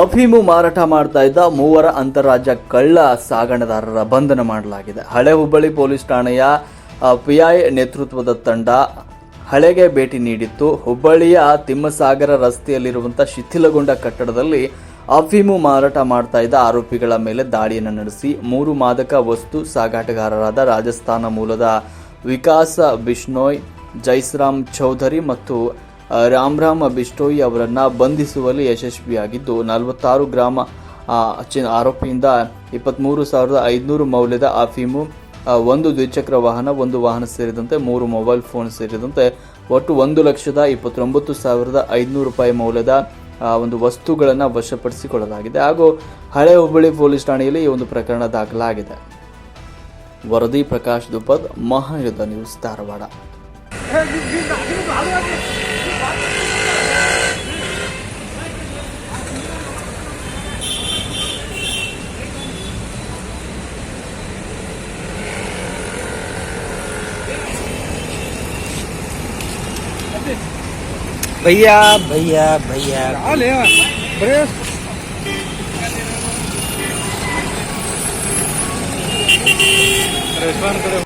ಅಫೀಮು ಮಾರಾಟ ಮಾಡ್ತಾ ಇದ್ದ ಮೂವರ ಅಂತಾರಾಜ್ಯ ಕಳ್ಳ ಸಾಗಣದಾರರ ಬಂಧನ ಮಾಡಲಾಗಿದೆ. ಹಳೆ ಹುಬ್ಬಳ್ಳಿ ಪೊಲೀಸ್ ಠಾಣೆಯ ಪಿಐ ನೇತೃತ್ವದ ತಂಡ ಹಳೆಗೆ ಭೇಟಿ ನೀಡಿತ್ತು. ಹುಬ್ಬಳ್ಳಿಯ ತಿಮ್ಮಸಾಗರ ರಸ್ತೆಯಲ್ಲಿರುವಂಥ ಶಿಥಿಲಗೊಂಡ ಕಟ್ಟಡದಲ್ಲಿ ಅಫೀಮು ಮಾರಾಟ ಮಾಡ್ತಾ ಇದ್ದ ಆರೋಪಿಗಳ ಮೇಲೆ ದಾಳಿಯನ್ನು ನಡೆಸಿ ಮೂರು ಮಾದಕ ವಸ್ತು ಸಾಗಾಟಗಾರರಾದ ರಾಜಸ್ಥಾನ ಮೂಲದ ವಿಕಾಸ ಬಿಷ್ಣೋಯ್, ಜೈಸ್ರಾಮ್ ಚೌಧರಿ ಮತ್ತು ರಾಮ್ರಾಮ್ ಬಿಷ್ಟೋಯಿ ಅವರನ್ನು ಬಂಧಿಸುವಲ್ಲಿ ಯಶಸ್ವಿಯಾಗಿದ್ದು, ನಲವತ್ತಾರು ಗ್ರಾಮ ಆರೋಪಿಯಿಂದ ಇಪ್ಪತ್ತ್ಮೂರು ಸಾವಿರದ ಐದುನೂರು ಮೌಲ್ಯದ ಅಫೀಮು ಒಂದು ದ್ವಿಚಕ್ರ ವಾಹನ, ಒಂದು ವಾಹನ ಸೇರಿದಂತೆ ಮೂರು ಮೊಬೈಲ್ ಫೋನ್ ಸೇರಿದಂತೆ ಒಟ್ಟು ಒಂದು ಲಕ್ಷದ ಇಪ್ಪತ್ತೊಂಬತ್ತು ಸಾವಿರದ ಐದುನೂರು ರೂಪಾಯಿ ಮೌಲ್ಯದ ಒಂದು ವಸ್ತುಗಳನ್ನು ವಶಪಡಿಸಿಕೊಳ್ಳಲಾಗಿದೆ. ಹಾಗೂ ಹಳೆ ಹುಬ್ಬಳ್ಳಿ ಪೊಲೀಸ್ ಠಾಣೆಯಲ್ಲಿ ಈ ಒಂದು ಪ್ರಕರಣ ದಾಖಲಾಗಿದೆ. ವರದಿ ಪ್ರಕಾಶ್ ದುಪದ್ ಮಹಾಯುದ್ಧ ನ್ಯೂಸ್ ಧಾರವಾಡ. भैया भैया भैया आले बरे परेशान करे